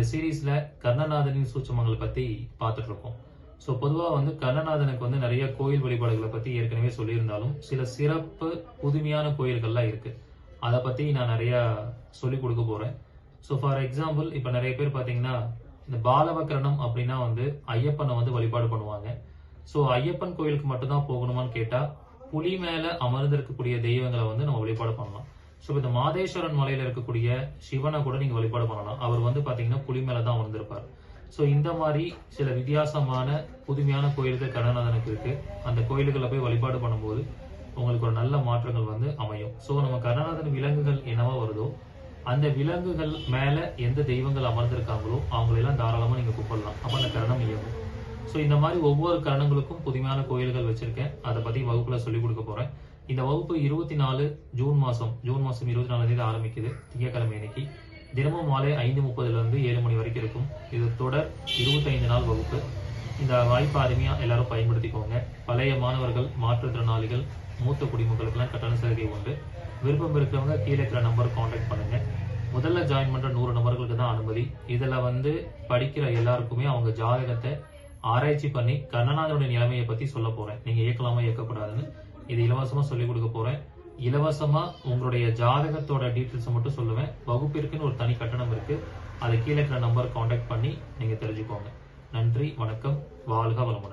இந்த சீரீஸ்ல கர்ணநாதனின் சூட்சமங்களை பத்தி பார்த்துட்டு இருக்கோம் ஸோ பொதுவாக வந்து கர்ணநாதனுக்கு வந்து நிறைய கோயில் வழிபாடுகளை பத்தி ஏற்கனவே சொல்லியிருந்தாலும் சில சிறப்பு புதுமையான கோயில்கள்லாம் இருக்கு. அதை பத்தி நான் நிறைய சொல்லி கொடுக்க போறேன். ஸோ ஃபார் எக்ஸாம்பிள் இப்போ நிறைய பேர் பார்த்தீங்கன்னா இந்த பாலவக்கரணம் அப்படின்னா வந்து ஐயப்பனை வந்து வழிபாடு பண்ணுவாங்க. ஸோ ஐயப்பன் கோயிலுக்கு மட்டும்தான் போகணுமான்னு கேட்டால் புலி மேலே அமர்ந்திருக்கக்கூடிய தெய்வங்களை வந்து நம்ம வழிபாடு பண்ணலாம். ஸோ இந்த மாதேஸ்வரன் மலையில இருக்கக்கூடிய சிவனை கூட நீங்க வழிபாடு பண்ணலாம். அவர் வந்து பாத்தீங்கன்னா புலி மேலதான் தான் அமர்ந்திருப்பார். ஸோ இந்த மாதிரி சில வித்தியாசமான புதுமையான கோயில்கள் கருணாநாதனுக்கு இருக்கு. அந்த கோயில்களை போய் வழிபாடு பண்ணும்போது உங்களுக்கு ஒரு நல்ல மாற்றங்கள் வந்து அமையும். ஸோ நம்ம கருணாநாதன் விலங்குகள் என்னவா வருதோ அந்த விலங்குகள் மேல எந்த தெய்வங்கள் அமர்ந்திருக்காங்களோ அவங்களெல்லாம் தாராளமா நீங்க கூப்பிடலாம். அப்ப அந்த கரணம் இயங்கும். ஸோ இந்த மாதிரி ஒவ்வொரு கரணங்களுக்கும் புதுமையான கோயில்கள் வச்சிருக்கேன். அதை பத்தி வகுப்புல சொல்லி கொடுக்க போறேன். இந்த வகுப்பு இருபத்தி நாலு ஜூன் மாசம் ஜூன் மாசம் இருபத்தி நாலாம் தேதி ஆரம்பிக்குது திங்கட்கிழமை இன்னைக்கு தினமும் மாலை ஐந்து முப்பதுல இருந்து ஏழு மணி வரைக்கும் இருக்கும். இது தொடர் இருபத்தைந்து நாள் வகுப்பு. இந்த வாய்ப்பு அருமையா எல்லாரும் பயன்படுத்திக்கோங்க. பழைய மாணவர்கள் மாற்றுத்திறனாளிகள் மூத்த குடிமக்களுக்கெல்லாம் கட்டண சலுகை உண்டு. விருப்பம் இருக்கிறவங்க கீழே இருக்கிற நம்பர் காண்டாக்ட் பண்ணுங்க. முதல்ல ஜாயின் பண்ற நூறு நபர்களுக்கு தான் அனுமதி. இதுல வந்து படிக்கிற எல்லாருக்குமே அவங்க ஜாதகத்தை ஆராய்ச்சி பண்ணி கர்ணநாதனுடைய நிலைமையை பத்தி சொல்ல போறேன். நீங்க இயக்கலாமா இயக்கக்கூடாதுன்னு. இது இலவசமா சொல்லிக் கொடுக்க போறேன். இலவசமா உங்களுடைய ஜாதகத்தோட டீட்டெயில்ஸ் மட்டும் சொல்லுவேன். வகுப்பிற்குன்னு ஒரு தனி கட்டணம் இருக்கு. அது கீழே இருக்கிற நம்பர் காண்டாக்ட் பண்ணி நீங்க தெரிஞ்சுக்கோங்க. நன்றி வணக்கம். வாழ்க வளமுடன்.